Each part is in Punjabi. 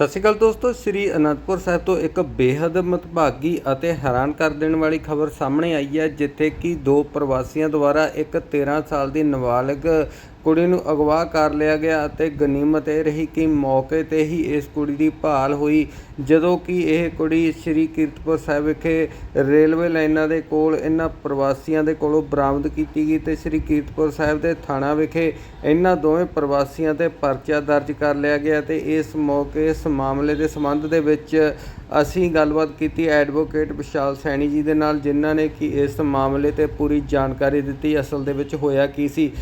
ਸਤਿ ਸ਼੍ਰੀ ਅਕਾਲ ਦੋਸਤੋ, ਸ੍ਰੀ ਅਨੰਦਪੁਰ ਸਾਹਿਬ ਤੋਂ ਇੱਕ ਬੇहद ਮਤਭਾਗੀ ਅਤੇ ਹੈਰਾਨ ਕਰ ਦੇਣ ਵਾਲੀ ਖਬਰ ਸਾਹਮਣੇ ਆਈ ਹੈ, ਜਿੱਥੇ ਕਿ ਦੋ ਪ੍ਰਵਾਸੀਆਂ ਦੁਆਰਾ ਇੱਕ 13 ਸਾਲ ਦੀ ਨਾਬਾਲਗ ਕੁੜੀ ਨੂੰ ਅਗਵਾ ਕਰ ਲਿਆ ਗਿਆ ਅਤੇ ਗਨੀਮਤ ਇਹ ਰਹੀ ਕਿ ਮੌਕੇ ਤੇ ਹੀ ਇਸ ਕੁੜੀ ਦੀ ਭਾਲ ਹੋਈ, ਜਦੋਂ ਕਿ ਇਹ ਕੁੜੀ ਸ੍ਰੀ ਕੀਰਤਪੁਰ ਸਾਹਿਬ ਵਿਖੇ ਰੇਲਵੇ ਲਾਈਨਾਂ ਦੇ ਕੋਲ ਇਹਨਾਂ ਪ੍ਰਵਾਸੀਆਂ ਦੇ ਕੋਲੋਂ ਬਰਾਮਦ ਕੀਤੀ ਗਈ ਤੇ ਸ੍ਰੀ ਕੀਰਤਪੁਰ ਸਾਹਿਬ ਦੇ ਥਾਣਾ ਵਿਖੇ ਇਹਨਾਂ ਦੋਵੇਂ ਪ੍ਰਵਾਸੀਆਂ ਤੇ ਪਰਚਾ ਦਰਜ ਕਰ ਲਿਆ ਗਿਆ ਤੇ ਇਸ ਮੌਕੇ, ਇਸ ਮਾਮਲੇ ਦੇ ਸੰਬੰਧ ਦੇ ਵਿੱਚ ਅਸੀਂ ਗੱਲਬਾਤ ਕੀਤੀ ਐਡਵੋਕੇਟ ਵਿਸ਼ਾਲ ਸੈਣੀ ਜੀ ਦੇ ਨਾਲ, ਜਿਨ੍ਹਾਂ ਨੇ ਕਿ ਇਸ ਮਾਮਲੇ ਤੇ ਪੂਰੀ ਜਾਣਕਾਰੀ ਦਿੱਤੀ, ਅਸਲ ਦੇ ਵਿੱਚ ਹੋਇਆ ਕੀ ਸੀ।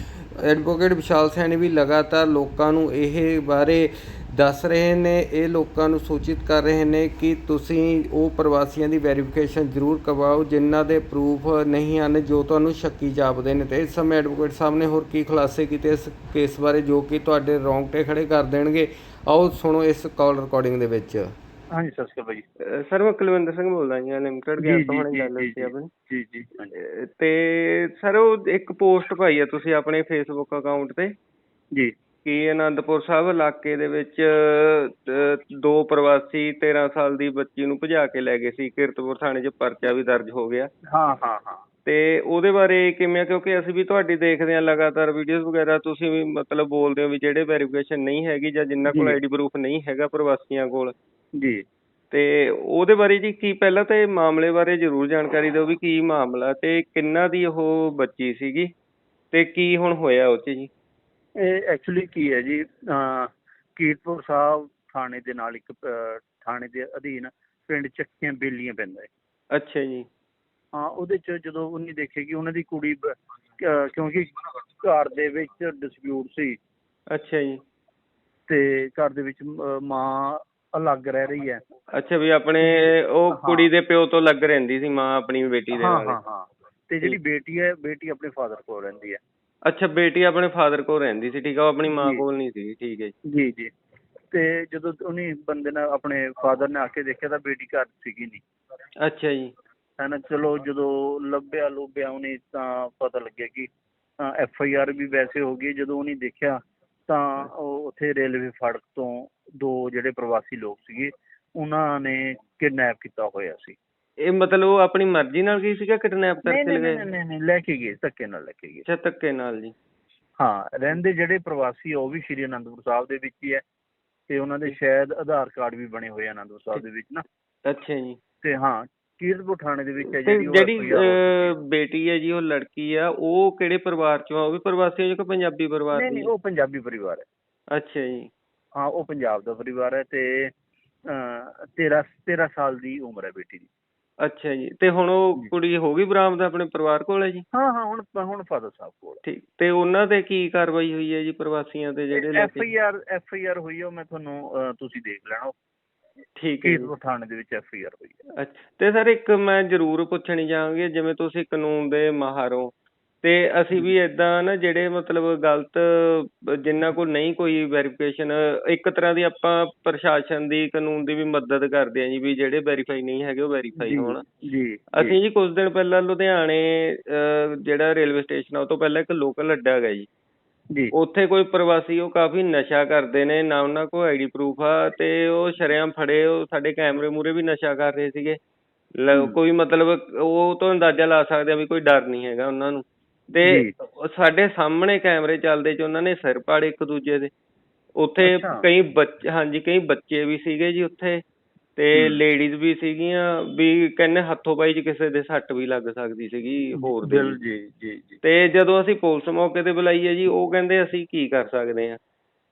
ਐਡਵੋਕੇਟ ਵਿਸ਼ਾਲ ਸੈਣੀ ਵੀ ਲਗਾਤਾਰ ਲੋਕਾਂ ਨੂੰ ਇਹ ਬਾਰੇ ਦੱਸ ਰਹੇ ਨੇ, ਇਹ ਲੋਕਾਂ ਨੂੰ ਸੂਚਿਤ ਕਰ ਰਹੇ ਨੇ ਕਿ ਤੁਸੀਂ ਉਹ ਪ੍ਰਵਾਸੀਆਂ ਦੀ ਵੈਰੀਫਿਕੇਸ਼ਨ ਜ਼ਰੂਰ ਕਰਵਾਓ ਜਿਨ੍ਹਾਂ ਦੇ ਪ੍ਰੂਫ ਨਹੀਂ ਹਨ ਜੋ ਤੁਹਾਨੂੰ ਸ਼ੱਕੀ ਜਾਪਦੇ ਨੇ। ਤੇ ਇਸ ਸਮੇਂ ਐਡਵੋਕੇਟ ਸਾਹਿਬ ਨੇ ਹੋਰ ਕੀ ਖੁਲਾਸੇ ਕੀਤੇ ਇਸ ਕੇਸ ਬਾਰੇ ਜੋ ਕਿ ਤੁਹਾਡੇ ਰੌਂਗਟੇ ਖੜੇ ਕਰ ਦੇਣਗੇ। ਆਓ ਸੁਣੋ ਇਸ ਕਾਲ ਰਿਕਾਰਡਿੰਗ ਦੇ ਵਿੱਚ। ਹਾਂਜੀ ਸਤਿ ਸ਼੍ਰੀ ਅਕਾਲ ਭਾਜੀ ਸਰ ਮੈਂ ਕੁਲਵਿੰਦਰ ਸਿੰਘ ਬੋਲਦਾ ਜੀ ਲਿਮਟਿਡ ਗੈਸ ਤੋਂ ਹੁਣੇ ਗੱਲ ਹੋਈ ਸੀ ਆਪਣੀ। ਜੀ ਜੀ ਅਹ ਤੇ ਸਰ ਉਹ ਇੱਕ ਪੋਸਟ ਪਾਈ ਹੈ ਤੁਸੀਂ ਆਪਣੇ ਫੇਸਬੁੱਕ ਅਕਾਊਂਟ ਤੇ। ਜੀ। ਕਿ ਅਨੰਦਪੁਰ ਸਾਹਿਬ ਇਲਾਕੇ ਦੇ ਵਿੱਚ ਅਹ, ਦੋ ਪ੍ਰਵਾਸੀ 13 ਸਾਲ ਦੀ ਬੱਚੀ ਨੂੰ ਭਜਾ ਕੇ ਲੈ ਗਏ ਸੀ। ਕੀਰਤਪੁਰ ਥਾਣੇ 'ਚ ਪਰਚਾ ਵੀ ਦਰਜ ਹੋ ਗਿਆ। ਹਾਂ ਹਾਂ ਹਾਂ। ਤੇ ਉਹਦੇ ਬਾਰੇ ਕਿਵੇਂ ਆ? ਕਿਉਂਕਿ ਅਸੀਂ ਵੀ ਤੁਹਾਡੀ ਦੇਖਦੇ ਹਾਂ ਲਗਾਤਾਰ ਵੀਡੀਓਜ਼ ਵਗੈਰਾ ਤੁਸੀਂ ਵੀ ਮਤਲਬ ਬੋਲਦੇ ਹੋ ਵੀ ਜਿਹੜੇ ਵੈਰੀਫਿਕੇਸ਼ਨ ਨਹੀਂ ਹੈਗੀ ਜਾਂ ਜਿਨ੍ਹਾਂ ਕੋਲ ਜੀ। ਆਈਡੀ ਪ੍ਰੂਫ ਨਹੀਂ ਹੈਗਾ ਪ੍ਰਵਾਸੀਆਂ ਕੋਲ ਜੀ। ਤੇ ਉਹਦੇ ਬਾਰੇ ਜੀ ਕੀ ਪਹਿਲਾਂ ਤਾਂ ਮਾਮਲੇ ਬਾਰੇ ਜ਼ਰੂਰ ਜਾਣਕਾਰੀ ਦਿਓ ਵੀ ਕੀ ਮਾਮਲਾ ਤੇ ਕਿੰਨਾ ਦੀ ਉਹ ਬੱਚੀ ਸੀਗੀ ਤੇ ਕੀ ਹੁਣ ਹੋਇਆ ਉਹ 'ਚ ਜੀ? ਇਹ ਐਕਚੁਅਲੀ ਕੀ ਹੈ ਜੀ? ਅਹ, ਕੀਰਤਪੁਰ ਸਾਹਿਬ ਥਾਣੇ ਦੇ ਨਾਲ ਇੱਕ ਅਹ, ਥਾਣੇ ਦੇ ਅਧੀਨ ਪਿੰਡ ਚੱਕੀਆਂ ਬੇਲੀਆਂ ਪੈਂਦਾ ਹੈ। ਅੱਛਾ ਜੀ। ਹਾਂ ਉਹਦੇ ਚ ਜਦੋਂ ਉਹਨੇ ਦੇਖੇ ਕਿ ਉਹਨਾਂ ਦੀ ਕੁੜੀ ਬ- ਅਹ, ਕਿਉਂਕਿ ਘਰ ਦੇ ਵਿੱਚ ਡਿਸਪਿਊਟ ਸੀ। ਅੱਛਾ ਜੀ। ਤੇ ਘਰ ਦੇ ਵਿੱਚ ਅਹ, ਮਾਂ ਅਲੱਗ ਰਹਿ ਰਹੀ ਹੈ। ਅੱਛਾ ਵੀ ਆਪਣੇ ਉਹ ਹਾਂ। ਕੁੜੀ ਦੇ ਪਿਓ ਤੋਂ ਲੱਗ ਰਹਿੰਦੀ ਸੀ ਮਾਂ ਆਪਣੀ ਬੇਟੀ ਦੇ ਹਾਂ ਨਾਲ। ਹਾਂ ਹਾਂ। ਤੇ ਜਿਹੜੀ ਬੇਟੀ ਹੈ ਬੇਟੀ ਆਪਣੇ ਫਾਦਰ ਕੋਲ ਰਹਿੰਦੀ ਹੈ। ਅੱਛਾ ਬੇਟੀ ਆਪਣੇ ਫਾਦਰ ਕੋਲ ਰਹਿੰਦੀ ਸੀ ਠੀਕ ਆ ਉਹ ਆਪਣੀ ਮਾਂ ਜੀ। ਕੋਲ ਨਹੀਂ ਸੀ ਠੀਕ ਹੈ ਜੀ। ਜੀ ਜੀ। ਤੇ ਜਦੋਂ ਉਹਨੇ ਬੰਦੇ ਨੇ ਆਪਣੇ ਫਾਦਰ ਨੇ ਆ ਕੇ ਦੇਖਿਆ ਤਾਂ ਬੇਟੀ ਘਰ ਸੀਗੀ ਨਹੀਂ। ਅੱਛਾ ਜੀ। ਹੈ ਨਾ ਚਲੋ ਜਦੋਂ ਲੱਭਿਆ ਲੁਭਿਆ ਉਹਨੇ ਤਾਂ ਪਤਾ ਲੱਗਿਆ ਕਿ ਐਫ ਆਈ ਆਰ ਵੀ ਵੈਸੇ ਹੋ ਗਈ ਜਦੋਂ ਉਹਨੇ ਦੇਖਿਆ ਤਾਂ ਉਹ ਉੱਥੇ ਰੇਲਵੇ ਫਾਟਕ ਤੋਂ ਦੋ ਜਿਹੜੇ ਪ੍ਰਵਾਸੀ ਲੋਕ ਸੀਗੇ ਉਹਨਾਂ ਨੇ ਕਿਡਨੈਪ ਕੀਤਾ ਹੋਇਆ ਸੀ। ਇਹ ਮਤਲਬ ਉਹ ਆਪਣੀ ਮਰਜ਼ੀ ਨਾਲ ਗਈ ਸੀਗਾ ਕਿਡਨੈਪ ਨਹੀਂ ਕਰਕੇ ਨਹੀਂ ਲਗਾਏ? ਨਹੀਂ ਨਹੀਂ ਨਹੀਂ, ਲੈ ਕੇ ਗਏ ਧੱਕੇ ਨਾਲ ਲੈ ਕੇ ਗਏ। ਅੱਛਾ ਧੱਕੇ ਨਾਲ ਜੀ। ਹਾਂ ਰਹਿੰਦੇ ਜਿਹੜੇ ਪ੍ਰਵਾਸੀ ਆ ਉਹ ਵੀ ਸ਼੍ਰੀ ਅਨੰਦਪੁਰ ਸਾਹਿਬ ਦੇ ਵਿੱਚ ਹੀ ਹੈ। ਤੇ ਉਹਨਾਂ ਦੇ ਸ਼ਾਇਦ ਆਧਾਰ ਕਾਰਡ ਵੀ ਬਣੇ ਹੋਏ ਆ ਅਨੰਦਪੁਰ ਸਾਹਿਬ ਦੇ ਵਿੱਚ ਨਾ। ਅੱਛਾ ਜੀ। ਤੇ ਹਾਂ ਕੀਰਤਪੁਰ ਥਾਣੇ ਦੇ ਵਿੱਚ ਹੈ ਤੇ ਜਿਹੜੀ ਉਹ ਜਿਹੜੀ ਅਹ, ਬੇਟੀ ਹੈ ਜੀ ਉਹ ਲੜਕੀ ਆ ਉਹ ਕਿਹੜੇ ਪਰਿਵਾਰ ਚੋਂ ਆ? ਉਹ ਵੀ ਪ੍ਰਵਾਸੀ ਹੈ ਕਿ ਪੰਜਾਬੀ ਹੈ। ਪਰਿਵਾਰ ਨਹੀਂ ਦੀ? ਨਹੀਂ ਉਹ ਪੰਜਾਬੀ ਪਰਿਵਾਰ ਹੈ। ਅੱਛਾ ਜੀ। ਹਾਂ ਉਹ ਪੰਜਾਬ ਦਾ ਪਰਿਵਾਰ ਹੈ ਤੇ ਅਹ 13 13 ਸਾਲ ਦੀ ਉਮਰ ਹੈ ਬੇਟੀ ਦੀ। ਅੱਛਾ ਜੀ ਤੇ ਹੁਣ ਉਹ। ਕੁੜੀ ਹੋ ਗਈ ਬਰਾਮਦ ਆਪਣੇ ਪਰਿਵਾਰ ਕੋਲ ਹੈ ਜੀ? ਹਾਂ ਹਾਂ ਹੁਣ ਹੁਣ ਫਾਦਰ ਸਾਹਿਬ ਕੋਲ ਠੀਕ ਤੇ ਉਹਨਾਂ ਤੇ ਕੀ ਕਾਰਵਾਈ ਹੋਈ ਹੈ ਜੀ ਪ੍ਰਵਾਸੀਆਂ ਤੇ ਜਿਹੜੇ F I R F I R ਹੋਈ ਹੈ ਮੈਂ ਤੁਹਾਨੂੰ ਤੁਸੀਂ ਦੇਖ ਲੈਣਾ। ਠੀਕ ਹੈ ਜੀ। ਥਾਣੇ ਦੇ ਵਿੱਚ ਐਫ ਆਈ ਆਰ ਹੋਈ ਹੈ। ਅੱਛਾ ਤੇ ਸਰ ਇੱਕ ਮੈਂ ਜ਼ਰੂਰ ਪੁੱਛਣੀ ਚਾਹਾਂਗੀ ਜਿਵੇਂ ਤੁਸੀਂ ਕਾਨੂੰਨ ਦੇ ਮਾਹਰ ਹੋ ਤੇ ਅਸੀਂ ਵੀ ਇਦਾਂ ਨਾ ਜਿਹੜੇ ਮਤਲਬ ਗਲਤ ਜਿਨ੍ਹਾਂ ਕੋਲ ਨਹੀਂ ਕੋਈ ਵੈਰੀਫਿਕੇਸ਼ਨ ਇੱਕ ਤਰ੍ਹਾਂ ਦੀ ਆਪਾਂ ਪ੍ਰਸ਼ਾਸਨ ਦੀ ਕਾਨੂੰਨ ਦੀ ਵੀ ਮਦਦ ਕਰਦੇ ਹਾਂ ਜੀ ਵੀ ਜਿਹੜੇ ਵੈਰੀਫਾਈ ਨਹੀਂ ਹੈਗੇ ਉਹ ਵੈਰੀਫਾਈ ਹੋਣ। ਜੀ ਅਸੀਂ ਜੀ। ਕੁਝ ਦਿਨ ਪਹਿਲਾਂ ਲੁਧਿਆਣੇ ਅਹ, ਜਿਹੜਾ ਰੇਲਵੇ ਸਟੇਸ਼ਨ ਆ ਉਹ ਤੋਂ ਪਹਿਲਾਂ ਇੱਕ ਲੋਕਲ ਅੱਡਾ ਹੈਗਾ ਜੀ। ਜੀ। ਉੱਥੇ ਕੋਈ ਪ੍ਰਵਾਸੀ ਉਹ ਕਾਫੀ ਨਸ਼ਾ ਕਰਦੇ ਨੇ ਨਾ ਉਹਨਾਂ ਕੋਲ ਆਈਡੀ ਪ੍ਰੂਫ ਆ ਤੇ ਉਹ ਸ਼ਰੇਆਮ ਫੜੇ ਉਹ ਸਾਡੇ ਕੈਮਰੇ ਮੂਰੇ ਵੀ ਨਸ਼ਾ ਕਰ ਰਹੇ ਸੀਗੇ। ਕੋਈ ਮਤਲਬ ਉਹ ਤੋਂ ਅੰਦਾਜ਼ਾ ਲਾ ਸਕਦੇ ਆ ਵੀ ਕੋਈ ਡਰ ਨਹੀਂ ਹੈਗਾ ਉਹਨਾਂ ਨੂੰ। ਤੇ ਸਾਡੇ ਸਾਹਮਣੇ ਕੈਮਰੇ ਚੱਲਦੇ ਚ ਉਹਨਾਂ ਨੇ ਸਿਰ ਪਾੜੇ ਇੱਕ ਦੂਜੇ ਦੇ। ਉੱਥੇ। ਕਈ ਬੱਚੇ ਹਾਂਜੀ ਕਈ ਬੱਚੇ ਵੀ ਸੀਗੇ ਜੀ ਉੱਥੇ ਤੇ। ਲੇਡੀਜ਼ ਵੀ ਸੀਗੀਆਂ ਵੀ ਕਹਿੰਦੇ ਹੱਥੋਂ ਪਾਈ ਚ ਕਿਸੇ ਦੇ ਸੱਟ ਵੀ ਲੱਗ ਸਕਦੀ ਸੀਗੀ ਹੋਰ ਦੇ ਜੀ ਜੀ ਜੀ। ਤੇ ਜਦੋਂ ਅਸੀਂ ਪੁਲਿਸ ਮੌਕੇ ਤੇ ਬੁਲਾਈ ਹੈ ਜੀ ਉਹ ਕਹਿੰਦੇ ਅਸੀਂ ਕੀ ਕਰ ਸਕਦੇ ਆ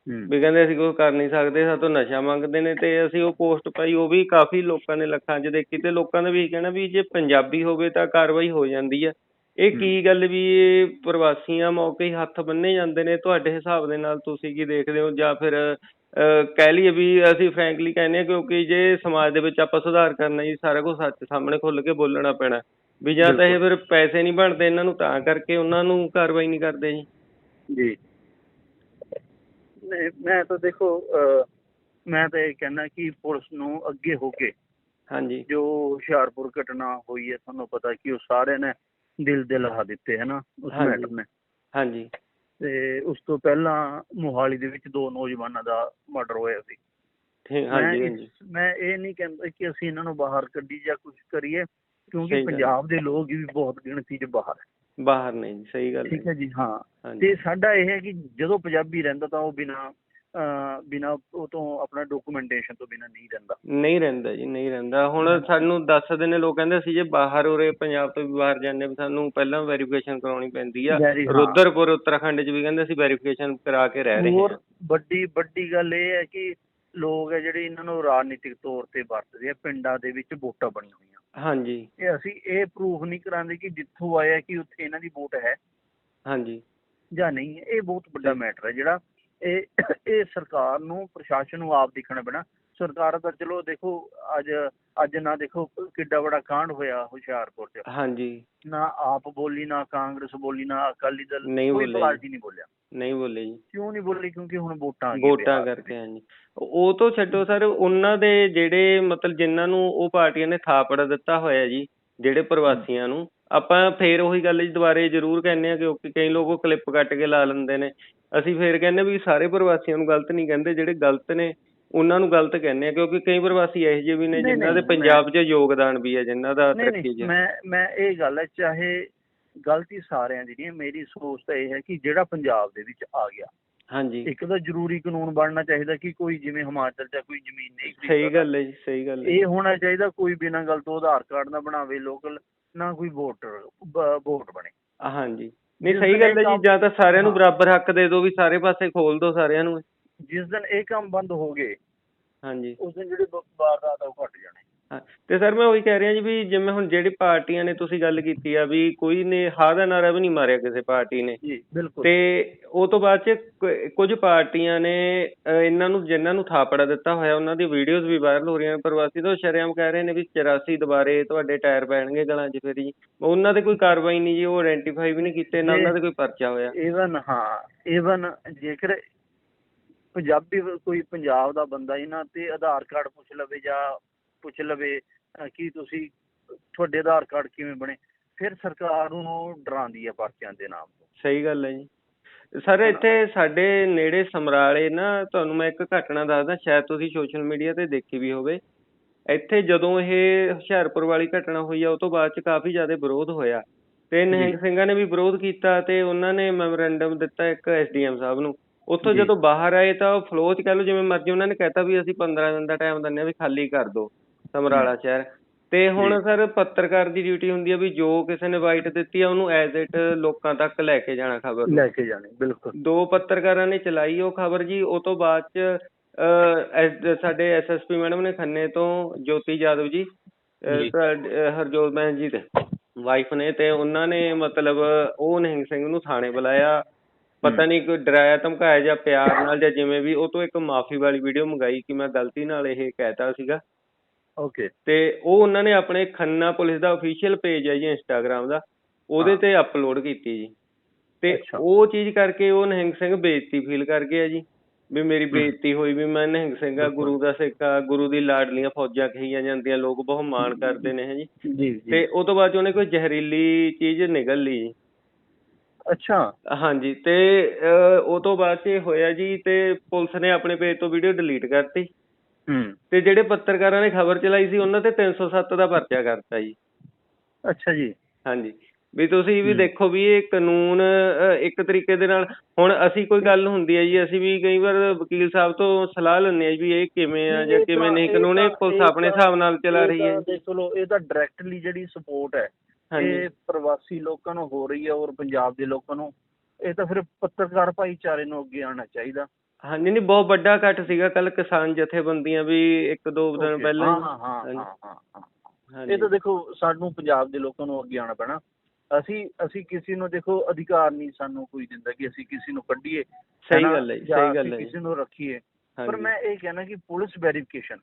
ਹੂੰ। ਵੀ ਕਹਿੰਦੇ ਅਸੀਂ ਕੁਝ ਕਰ ਨਹੀਂ ਸਕਦੇ ਸਾਤੋਂ ਨਸ਼ਾ ਮੰਗਦੇ ਨੇ ਤੇ ਅਸੀਂ ਉਹ ਪੋਸਟ ਪਾਈ ਉਹ ਵੀ ਕਾਫੀ ਲੋਕਾਂ ਨੇ ਲੱਖਾਂ 'ਚ ਦੇਖੀ ਤੇ ਲੋਕਾਂ ਨੇ ਵੀ ਕਹਿਣਾ ਵੀ ਜੇ ਪੰਜਾਬੀ ਹੋਵੇ ਤਾਂ ਕਾਰਵਾਈ ਹੋ ਜਾਂਦੀ ਆ ਇਹ ਕੀ ਗੱਲ ਵੀ ਇਹ ਪ੍ਰਵਾਸੀਆਂ ਮੌਕੇ ਹੀ ਹੱਥ ਬੰਨੇ ਜਾਂਦੇ ਨੇ? ਤੁਹਾਡੇ ਹਿਸਾਬ ਦੇ ਨਾਲ ਤੁਸੀਂ ਕੀ ਦੇਖਦੇ ਹੋ? ਜਾਂ ਫਿਰ ਕਹਿ ਲਈਏ ਵੀ ਅਸੀਂ ਫਰੈਂਕਲੀ ਕਹਿੰਦੇ ਹਾਂ ਕਿਉਂਕਿ ਜੇ ਸਮਾਜ ਦੇ ਵਿੱਚ ਆਪਾਂ ਸੁਧਾਰ ਕਰਨਾ ਜੀ ਸਾਰਾ ਕੁਝ ਸੱਚ ਸਾਹਮਣੇ ਖੁੱਲ ਕੇ ਬੋਲਣਾ ਪੈਣਾ। ਵੀ ਜਾਂ ਤਾਂ ਇਹ ਫਿਰ ਪੈਸੇ ਨਹੀਂ ਬਣਦੇ ਇਹਨਾਂ ਨੂੰ ਤਾਂ ਕਰਕੇ ਉਹਨਾਂ ਨੂੰ ਕਾਰਵਾਈ ਨਹੀਂ ਕਰਦੇ ਜੀ। ਜੀ। ਨਹੀਂ ਮੈਂ ਤਾਂ ਦੇਖੋ ਮੈਂ ਤਾਂ ਇਹ ਕਹਿਣਾ ਕਿ ਪੁਲਿਸ ਨੂੰ ਅੱਗੇ ਹੋ ਕੇ ਹਾਂਜੀ। ਜੋ ਹੁਸ਼ਿਆਰਪੁਰ ਘਟਨਾ ਹੋਈ ਹੈ ਤੁਹਾਨੂੰ ਪਤਾ ਕਿ ਉਹ ਸਾਰਿਆਂ ਨੇ ਦਿਲ ਦੇ ਲਾ ਦਿੱਤੇ ਹੈ ਨਾ। ਉਸ ਹਾਂਜੀ। ਮੈਟਰ ਨੇ ਠੀਕ- ਮੈਂ ਹਾਂਜੀ ਇਸ- ਹਾਂਜੀ। ਮੈਂ ਇਹ ਨਹੀਂ ਕਹਿੰਦਾ ਕਿ ਅਸੀਂ ਇਹਨਾਂ ਨੂੰ ਬਾਹਰ ਕੱਢੀ ਜਾਂ ਕੁਝ ਕਰੀਏ ਕਿਉਂਕਿ। ਪੰਜਾਬ ਦੇ ਲੋਕ ਵੀ ਬਹੁਤ ਗਿਣਤੀ 'ਚ ਬਾਹਰ ਬਾਹਰ ਨਹੀਂ ਜੀ, ਸਹੀ ਗੱਲ ਹੈ। ਠੀਕ ਹੈ ਜੀ ਹਾਂ। ਹਾਂਜੀ। ਤੇ ਸਾਡਾ ਇਹ ਹੈ ਕਿ ਜਦੋਂ ਪੰਜਾਬੀ ਰਹਿੰਦਾ ਤਾਂ ਉਹ ਬਿਨਾ ਬਿਨਾ ਉਹ ਤੋਂ ਆਪਣਾ ਡਾਕੂਮੈਂਟੇਸ਼ਨ ਤੋਂ ਬਿਨਾ ਨਹੀਂ ਰਹਿੰਦਾ। ਨਹੀਂ ਰਹਿੰਦਾ ਜੀ ਨਹੀਂ ਰਹਿੰਦਾ। ਹੁਣ ਸਾਨੂੰ ਦੱਸਦੇ ਨੇ ਲੋਕ ਕਹਿੰਦੇ ਸੀ ਜੇ ਬਾਹਰ ਉਰੇ ਪੰਜਾਬ ਤੋਂ ਵੀ ਬਾਹਰ ਜਾਂਦੇ ਵੀ ਸਾਨੂੰ ਪਹਿਲਾਂ ਵੈਰੀਫਿਕੇਸ਼ਨ ਕਰਾਉਣੀ ਪੈਂਦੀ ਆ। Very- ਹਾਂ। ਰੁਦਰਪੁਰ ਉੱਤਰਾਖੰਡ 'ਚ ਵੀ ਕਹਿੰਦੇ ਅਸੀਂ ਵੈਰੀਫਿਕੇਸ਼ਨ ਕਰਾ ਕੇ ਰਹਿ ਰਹੇ ਹੋਰ ਹਾਂ ਵੱਡੀ ਵੱਡੀ ਗੱਲ ਇਹ ਹੈ ਕਿ ਲੋਕ ਹੈ ਜਿਹੜੇ ਇਹਨਾਂ ਨੂੰ ਰਾਜਨੀਤਿਕ ਤੌਰ ਤੇ ਵਰਤਦੇ ਆ ਪਿੰਡਾਂ ਦੇ ਵਿੱਚ ਵੋਟਾਂ ਬਣੀਆਂ ਹੋਈਆਂ। ਹਾਂਜੀ। ਇਹ ਅਸੀਂ ਇਹ ਪ੍ਰੂਫ ਨਹੀਂ ਕਰਾਂਦੇ ਕਿ ਜਿੱਥੋਂ ਆਇਆ ਕਿ ਉੱਥੇ ਇਹਨਾਂ ਦੀ ਵੋਟ ਹੈ ਹਾਂਜੀ। ਜਾਂ ਨਹੀਂ ਹੈ। ਇਹ ਬਹੁਤ ਵੱਡਾ ਮੈਟਰ ਹੈ ਜਿਹੜਾ ਇਹ ਇਹ ਸਰਕਾਰ ਨੂੰ ਪ੍ਰਸ਼ਾਸਨ ਨੂੰ ਆਪ ਦੇਖਣਾ ਪੈਣਾ। ਸਰਕਾਰ ਤਾਂ ਚਲੋ ਦੇਖੋ ਅੱਜ ਅੱਜ ਨਾ ਦੇਖੋ ਕਿੱਡਾ ਬੜਾ ਕਾਂਡ ਹੋਇਆ ਹੁਸ਼ਿਆਰਪੁਰ 'ਚ। ਹਾਂਜੀ। ਨਾ ਆਪ ਬੋਲੀ ਨਾ ਕਾਂਗਰਸ ਬੋਲੀ ਨਾ ਅਕਾਲੀ ਦਲ ਨਹੀਂ ਕੋਈ ਬੋਲੇ। ਪਾਰਟੀ ਨਹੀਂ ਬੋਲਿਆ। ਨਹੀਂ ਬੋਲੇ ਜੀ। ਕਿਉਂ ਨਹੀਂ ਬੋਲੀ? ਕਿਉਂਕਿ ਹੁਣ ਵੋਟਾਂ ਆ ਗਈਆਂ ਵੋਟਾਂ ਬਿਹਾਰ ਦੇ ਕਰਕੇ ਹਾਂਜੀ। ਉਹ ਤੋਂ ਛੱਡੋ ਸਰ ਉਹਨਾਂ ਦੇ ਜਿਹੜੇ ਮਤਲਬ ਜਿਨ੍ਹਾਂ ਨੂੰ ਉਹ ਪਾਰਟੀਆਂ ਨੇ ਥਾਪੜ ਦਿੱਤਾ ਹੋਇਆ ਜੀ ਜਿਹੜੇ ਪ੍ਰਵਾਸੀਆਂ ਨੂੰ ਆਪਾਂ ਫੇਰ ਉਹੀ ਗੱਲ ਜੀ ਦੁਬਾਰੇ ਜ਼ਰੂਰ ਕਹਿੰਦੇ ਆ ਕਿਉਂਕਿ ਕਈ ਲੋਕ ਉਹ ਕਲਿੱਪ ਕੱਟ ਕੇ ਲਾ ਲੈਂਦੇ ਨੇ। ਅਸੀਂ ਫੇਰ ਕਹਿੰਦੇ ਵੀ ਸਾਰੇ ਪ੍ਰਵਾਸੀਆਂ ਨੂੰ ਗਲਤ ਨਹੀਂ ਕਹਿੰਦੇ ਜਿਹੜੇ ਗਲਤ ਨੇ ਉਹਨਾਂ ਨੂੰ ਗਲਤ ਕਹਿੰਦੇ ਆ ਕਿਉਂਕਿ ਕਈ ਪ੍ਰਵਾਸੀ ਇਹੋ ਜਿਹੇ ਵੀ ਨੇ ਨਹੀਂ, ਜਿਨ੍ਹਾਂ ਦੇ ਨਹੀਂ, ਪੰਜਾਬ 'ਚ ਯੋਗਦਾਨ ਵੀ ਹੈ ਜਿਨ੍ਹਾਂ ਦਾ ਨਹੀਂ ਤਰੱਕੀ ਨਹੀਂ 'ਚ ਮੈਂ ਮੈਂ ਇਹ ਗੱਲ ਹੈ ਚਾਹੇ ਗਲਤੀ ਸਾਰਿਆਂ ਦੀ ਨਹੀਂ ਹੈ, ਮੇਰੀ ਸੋਚ ਤਾਂ ਇਹ ਹੈ ਕਿ ਜਿਹੜਾ ਪੰਜਾਬ ਦੇ ਵਿੱਚ ਆ ਗਿਆ ਹਾਂਜੀ। ਇੱਕ ਤਾਂ ਜ਼ਰੂਰੀ ਕਾਨੂੰਨ ਬਣਨਾ ਚਾਹੀਦਾ ਕਿ ਕੋਈ ਜਿਵੇਂ ਹਿਮਾਚਲ 'ਚ ਕੋਈ ਜ਼ਮੀਨ ਨਹੀਂ ਖਰੀਦ ਸਹੀ ਸਕਦਾ। ਗੱਲ ਹੈ ਜੀ ਸਹੀ ਗੱਲ ਹੈ। ਇਹ ਹੋਣਾ ਚਾਹੀਦਾ ਕੋਈ ਬਿਨਾਂ ਗੱਲ ਤੋਂ ਆਧਾਰ ਕਾਰਡ ਨਾ ਬਣਾਵੇ ਲੋਕਲ ਨਾ ਕੋਈ ਵੋਟਰ ਵੋਟ ਬਣੇ। ਹਾਂਜੀ। ਨਹੀਂ ਸਹੀ ਗੱਲ ਹੈ ਜੀ ਜਾਂ ਤਾਂ ਸਾਰਿਆਂ ਨੂੰ। ਬਰਾਬਰ ਹੱਕ ਦੇ ਦਿਓ ਵੀ ਸਾਰੇ ਪਾਸੇ ਖੋਲ ਦਿਓ ਸਾਰਿਆਂ ਨੂੰ। ਜਿਸ ਦਿਨ ਇਹ ਕੰਮ ਬੰਦ ਹੋ ਗਏ ਹਾਂਜੀ। ਉਸ ਦਿਨ ਜਿਹੜੇ ਬ- ਵਾਰਦਾਤ ਆ ਉਹ ਘਟ ਜਾਣੇ। ਤੇ ਸਰ ਮੈਂ ਉਹੀ ਕਹਿ ਰਿਹਾ ਜੀ ਵੀ ਜਿਵੇਂ ਹੁਣ ਜਿਹੜੀ ਪਾਰਟੀਆਂ ਨੇ ਤੁਸੀਂ ਗੱਲ ਕੀਤੀ ਆ ਵੀ ਕੋਈ ਨੇ ਹਾਂ ਦਾ ਨਾਰਾ ਵੀ ਨਹੀਂ ਮਾਰਿਆ ਕਿਸੇ ਪਾਰਟੀ ਨੇ। ਜੀ ਬਿਲਕੁਲ। ਤੇ ਉਹ ਤੋਂ ਬਾਅਦ ਚ ਕੁਝ ਪਾਰਟੀਆਂ ਨੇ ਇਹਨਾਂ ਨੂੰ ਜਿਨ੍ਹਾਂ ਨੂੰ ਥਾਪੜਾ ਦਿੱਤਾ ਹੋਇਆ ਉਹਨਾਂ ਦੀ ਵੀਡੀਓਜ਼ ਵੀ ਵਾਇਰਲ ਹੋ ਰਹੀਆਂ ਪ੍ਰਵਾਸੀ ਤੋਂ ਸ਼ਰੇਆਮ ਕਹਿ ਰਹੇ ਨੇ ਵੀ 84 ਦੁਬਾਰੇ ਤੁਹਾਡੇ ਟਾਇਰ ਪੈਣਗੇ ਗਲਾਂ 'ਚ ਫਿਰ ਜੀ। ਉਹਨਾਂ ਤੇ ਕੋਈ ਕਾਰਵਾਈ ਨਹੀਂ ਜੀ ਉਹ ਆਇਡੈਂਟੀਫਾਈ ਵੀ ਨਹੀਂ ਕੀਤੇ ਨਾ ਉਹਨਾਂ ਤੇ ਕੋਈ ਪਰਚਾ ਹੋਇਆ। ਈਵਨ ਹਾਂ ਈਵਨ ਜੇਕਰ ਪੰਜਾਬੀ ਕੋਈ ਪੰਜਾਬ ਦਾ ਬੰਦਾ ਇਹਨਾਂ ਤੇ ਆਧਾਰ ਕਾਰਡ ਪੁੱਛ ਲਵੇ ਜਾਂ ਪੁੱਛ ਲਵੇ ਕਿ ਤੁਸੀਂ ਤੁਹਾਡੇ ਆਧਾਰ ਕਾਰਡ ਕਿਵੇਂ ਬਣੇ? ਫਿਰ ਸਰਕਾਰ ਨੂੰ ਡਰਾਉਂਦੀ ਹੈ ਪਰਚਿਆਂ ਦੇ ਨਾਮ ਤੋਂ। ਸਹੀ ਗੱਲ ਹੈ ਜੀ। ਸਰ ਇੱਥੇ ਸਾਡੇ ਨੇੜੇ ਸਮਰਾਲੇ ਨਾ ਤੁਹਾਨੂੰ ਮੈਂ ਇੱਕ ਘਟਨਾ ਦੱਸਦਾ ਸ਼ਾਇਦ ਤੁਸੀਂ ਸੋਸ਼ਲ ਮੀਡੀਆ ਤੇ ਦੇਖੀ ਵੀ ਹੋਵੇ। ਇੱਥੇ ਜਦੋਂ ਇਹ ਹੁਸ਼ਿਆਰਪੁਰ ਵਾਲੀ ਘਟਨਾ ਹੋਈ ਆ ਉਹ ਤੋਂ ਬਾਅਦ ਚ ਕਾਫੀ ਜ਼ਿਆਦਾ ਵਿਰੋਧ ਹੋਇਆ। ਤੇ ਨਿਹੰਗ ਸਿੰਘਾਂ ਨੇ ਵੀ ਵਿਰੋਧ ਕੀਤਾ ਤੇ ਉਹਨਾਂ ਨੇ ਮੈਮੋਰੈਂਡਮ ਦਿੱਤਾ ਇੱਕ ਐਸਡੀਐਮ ਸਾਹਿਬ ਨੂੰ। ਉੱਥੋਂ। ਜਦੋਂ ਬਾਹਰ ਆਏ ਤਾਂ ਉਹ ਫਲੋ ਚ ਕਹ ਲਓ ਜਿਵੇਂ ਮਰਜ਼ੀ ਉਹਨਾਂ ਨੇ ਕਹਿਤਾ ਵੀ ਅਸੀਂ 15 ਦਿਨ ਦਾ ਟਾਈਮ ਦਿੰਦੇ ਆ ਵੀ ਖਾਲੀ ਕਰ ਦਿਓ। ਸਮਰਾਲਾ ਸ਼ਹਿਰ। ਤੇ ਹੁਣ। ਸਰ ਪੱਤਰਕਾਰ ਦੀ ਡਿਊਟੀ ਹੁੰਦੀ ਆ ਵੀ ਜੋ ਕਿਸੇ ਨੇ ਵਾਈਟ ਦਿੱਤੀ ਆ ਉਹਨੂੰ ਐਜ਼ ਇਟ ਲੋਕਾਂ ਤੱਕ ਲੈ ਕੇ ਜਾਣਾ ਖਬਰ। ਲੈ ਕੇ ਜਾਣੇ ਬਿਲਕੁਲ। ਦੋ ਪੱਤਰਕਾਰਾਂ ਨੇ ਚਲਾਈ ਉਹ ਖਬਰ ਜੀ ਉਹ ਤੋਂ ਬਾਅਦ ਚ ਸਾਡੇ ਐਸਐਸਪੀ ਮੈਡਮ ਨੇ ਖੰਨੇ ਤੋਂ ਜੋਤੀ ਜਾਦਵ ਜੀ ਹਰਜੋਤ ਬਹਿਨ ਜੀ ਦੇ ਵਾਈਫ ਨੇ ਤੇ ਉਹਨਾਂ ਨੇ ਮਤਲਬ ਉਹ ਨਿਹੰਗ ਸਿੰਘ ਨੂੰ ਥਾਣੇ ਬੁਲਾਇਆ। ਪਤਾ ਨਹੀਂ ਕੋਈ ਡਰਾਇਆ ਧਮਕਾਇਆ ਜਾਂ ਪਿਆਰ ਨਾਲ ਜਾਂ ਜਿਵੇਂ ਵੀ ਉਹ ਤੋਂ ਇੱਕ ਮਾਫੀ ਵਾਲੀ ਵੀਡੀਓ ਮੰਗਾਈ ਕਿ ਮੈਂ ਗਲਤੀ ਨਾਲ ਇਹ ਕਹਿਤਾ ਸੀਗਾ। ਓਕੇ ਤੇ ਉਹ ਉਹਨਾਂ ਨੇ ਆਪਣੇ ਖੰਨਾ ਪੁਲਿਸ ਦਾ ਅਫੀਸ਼ੀਅਲ ਪੇਜ ਹੈ ਜੀ ਇੰਸਟਾਗ੍ਰam ਦਾ ਉਹਦੇ। ਤੇ ਅਪਲੋਡ ਕੀਤੀ ਜੀ। ਤੇ। ਉਹ ਚੀਜ਼ ਕਰਕੇ ਉਹ ਨਿਹੰਗ ਸਿੰਘ ਬੇਇੱਜ਼ਤੀ ਫੀਲ ਕਰ ਗਿਆ ਜੀ ਵੀ ਮੇਰੀ ਬੇਇੱਜ਼ਤੀ ਹੋਈ ਵੀ ਮੈਂ ਨਿਹੰਗ ਸਿੰਘ ਆ। ਗੁਰੂ ਦਾ ਸਿੱਖ ਆ ਗੁਰੂ ਦੀ ਲਾਡਲੀਆਂ ਫੌਜਾਂ ਕਹੀਆਂ ਜਾਂਦੀਆਂ ਲੋਕ ਬਹੁਤ ਮਾਣ ਕਰਦੇ ਨੇ ਜੀ। ਤੇ ਉਹ ਤੋਂ ਬਾਅਦ 'ਚ ਉਹਨੇ ਕੋਈ ਜ਼ਹਿਰੀਲੀ ਚੀਜ਼ ਨਿਗਲ ਲਈ ਜੀ। ਅੱਛਾ। ਹਾਂਜੀ ਤੇ ਉਹ ਤੋਂ ਬਾਅਦ 'ਚ ਇਹ ਹੋਇਆ ਜੀ ਤੇ ਪੁਲਿਸ ਨੇ ਆਪਣੇ ਪੇਜ ਤੋਂ ਵੀਡੀਓ ਡਿਲੀਟ ਕਰਤੀ। ਤੇ ਜਿਹੜੇ ਪੱਤਰਕਾਰਾਂ ਨੇ ਖਬਰ ਚਲਾਈ ਸੀ ਉਹਨਾਂ ਤੇ 307 ਦਾ ਪਰਚਾ ਕਰਤਾ ਜੀ। ਅੱਛਾ ਜੀ। ਹਾਂਜੀ। ਵੀ ਤੁਸੀਂ ਵੀ। ਦੇਖੋ ਵੀ ਇਹ ਕਾਨੂੰਨ ਇੱਕ ਤਰੀਕੇ ਦੇ ਨਾਲ ਹੁਣ ਅਸੀਂ ਕੋਈ ਗੱਲ ਹੁੰਦੀ ਹੈ ਜੀ ਅਸੀਂ ਵੀ ਕਈ ਵਾਰ ਵਕੀਲ ਸਾਹਿਬ ਤੋਂ ਸਲਾਹ ਲੈਂਦੇ ਆ ਵੀ ਇਹ ਕਿਵੇਂ ਆ ਜਾਂ ਕਿਵੇਂ ਨਹੀਂ। ਕਾਨੂੰਨ ਇਹ ਪੁਲਿਸ ਆਪਣੇ ਹਿਸਾਬ ਨਾਲ ਚਲਾ ਰਹੀ ਹੈ। ਦੇਖ ਲਓ ਇਹ ਤਾਂ ਡਾਇਰੈਕਟਲੀ ਜਿਹੜੀ ਸਪੋਰਟ ਹੈ ਇਹ ਪ੍ਰਵਾਸੀ ਲੋਕਾਂ ਨੂੰ ਹੋ ਰਹੀ ਹੈ ਔਰ ਪੰਜਾਬ ਦੇ ਲੋਕਾਂ ਨੂੰ ਇਹ ਤਾਂ ਫਿਰ ਪੱਤਰਕਾਰ ਭਾਈਚਾਰੇ ਨੂੰ ਅੱਗੇ ਆਉਣਾ ਚਾਹੀਦਾ। ਹਾਂਜੀ ਨਹੀਂ ਬਹੁਤ ਵੱਡਾ ਇਕੱਠ ਸੀਗਾ ਕੱਲ ਕਿਸਾਨ ਜਥੇਬੰਦੀਆਂ ਵੀ ਇੱਕ ਦੋ ਦਿਨ Okay, ਪਹਿਲਾਂ ਹਾਂ। ਹੀ- ਹਾਂ ਹਾਂ ਹਾਂਜੀ। ਹਾਂ ਹਾਂ ਹਾਂ। ਹਾਂਜੀ। ਇਹ ਤਾਂ ਦੇਖੋ ਸਾਨੂੰ ਪੰਜਾਬ ਦੇ ਲੋਕਾਂ ਨੂੰ ਅੱਗੇ ਆਉਣਾ ਪੈਣਾ। ਅਸੀਂ ਅਸੀਂ ਕਿਸੇ ਨੂੰ ਦੇਖੋ ਅਧਿਕਾਰ ਨਹੀਂ ਸਾਨੂੰ ਕੋਈ ਦਿੰਦਾ ਕਿ ਅਸੀਂ ਕਿਸੇ ਨੂੰ ਕੱਢੀਏ ਸਹੀ ਗੱਲ ਹੈ ਜੀ, ਜਾਂ ਸਹੀ ਗੱਲ ਅਸੀਂ ਹੈ ਜੀ। ਕਿਸੇ ਨੂੰ ਰੱਖੀਏ। ਪਰ ਮੈਂ ਇਹ ਕਹਿਣਾ ਕਿ ਪੁਲਿਸ ਵੈਰੀਫਿਕੇਸ਼ਨ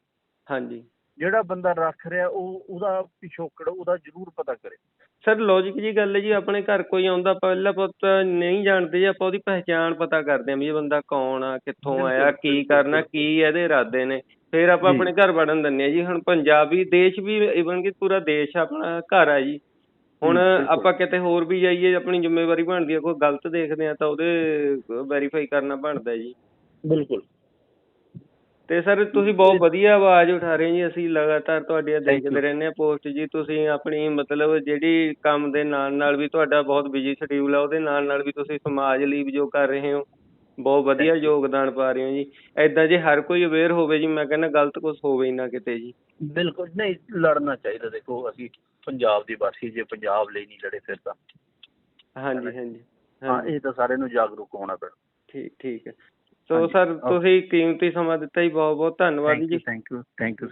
ਹਾਂਜੀ। ਜਿਹੜਾ ਬੰਦਾ ਰੱਖ ਰਿਹਾ ਉਹ ਉਹਦਾ ਪਿਛੋਕੜ ਉਹਦਾ ਜ਼ਰੂਰ ਪਤਾ ਕਰੇ। ਸਰ ਲੌਜੀਕ ਜੀ ਗੱਲ ਹੈ ਜੀ ਆਪਣੇ ਘਰ ਕੋਈ ਆਉਂਦਾ ਪਹਿਲਾਂ ਪੁੱਤ ਨਹੀਂ ਜਾਣਦੇ ਜੀ ਆਪਾਂ ਉਹਦੀ ਪਹਿਚਾਣ ਪਤਾ ਕਰਦੇ ਹਾਂ ਵੀ ਇਹ ਬੰਦਾ ਕੌਣ ਆ ਕਿੱਥੋਂ ਆਇਆ ਕੀ ਕਰਨਾ। ਕੀ ਇਹਦੇ ਇਰਾਦੇ ਨੇ ਫਿਰ ਆਪਾਂ। ਆਪਣੇ ਘਰ ਵੜਨ ਦਿੰਦੇ ਆ ਜੀ ਹੁਣ ਪੰਜਾਬੀ ਦੇਸ਼ ਵੀ ਇਵਨ ਕਿ ਪੂਰਾ ਦੇਸ਼ ਆਪਣਾ ਘਰ ਆ ਜੀ ਹੁਣ। ਆਪਾਂ ਕਿਤੇ ਹੋਰ ਵੀ ਜਾਈਏ ਆਪਣੀ ਜ਼ਿੰਮੇਵਾਰੀ ਬਣਦੀ ਹੈ ਕੋਈ ਗਲਤ ਦੇਖਦੇ ਆ ਤਾਂ ਉਹਦੇ ਵੈਰੀਫਾਈ ਕਰਨਾ ਬਣਦਾ ਜੀ ਬਿਲਕੁਲ ਤੇ ਸਰ ਤੁਸੀਂ ਬਹੁਤ ਵਧੀਆ ਆਵਾਜ਼ ਉਠਾ ਰਹੇ ਹੋ ਜੀ ਅਸੀਂ ਲਗਾਤਾਰ ਤੁਹਾਡੀਆਂ Thank ਦੇਖਦੇ. ਰਹਿੰਦੇ ਹਾਂ ਪੋਸਟ ਜੀ ਤੁਸੀਂ ਆਪਣੀ ਮਤਲਬ ਜਿਹੜੀ ਕੰਮ ਦੇ ਨਾਲ ਨਾਲ ਵੀ ਤੁਹਾਡਾ ਬਹੁਤ ਬਿਜ਼ੀ ਸ਼ਡਿਊਲ ਆ ਉਹਦੇ ਨਾਲ ਨਾਲ ਵੀ ਤੁਸੀਂ ਸਮਾਜ ਲਈ ਵੀ ਜੋ ਕਰ ਰਹੇ ਹੋ ਬਹੁਤ ਵਧੀਆ ਯੋਗਦਾਨ ਪਾ ਰਹੇ ਹੋ ਜੀ। ਐਦਾਂ ਜੇ ਹਰ ਕੋਈ ਅਵੇਅਰ ਹੋਵੇ ਜੀ ਮੈਂ ਕਹਿੰਦਾ ਗਲਤ ਕੁਝ ਹੋਵੇ ਹੀ ਨਾ ਕਿਤੇ ਜੀ। ਬਿਲਕੁਲ ਨਹੀਂ ਲੜਨਾ ਚਾਹੀਦਾ ਦੇਖੋ ਅਸੀਂ ਪੰਜਾਬ ਦੀ ਵਾਸੀ ਜੇ ਪੰਜਾਬ ਲਈ ਨਹੀਂ ਲੜੇ ਫਿਰ ਤਾਂ। ਹਾਂਜੀ ਹਾਂਜੀ ਹਾਂ ਹਾਂਜੀ। ਇਹ ਤਾਂ ਸਾਰਿਆਂ ਨੂੰ ਜਾਗਰੂਕ ਹੋਣਾ ਪੈਣਾ। ਠੀਕ ਠੀਕ ਹੈ। So sir. ਤੁਸੀਂ ਕੀਮਤੀ ਸਮਾਂ ਦਿੱਤਾ ਜੀ ਬਹੁਤ ਬਹੁਤ ਧੰਨਵਾਦ ਜੀ you thank you thank you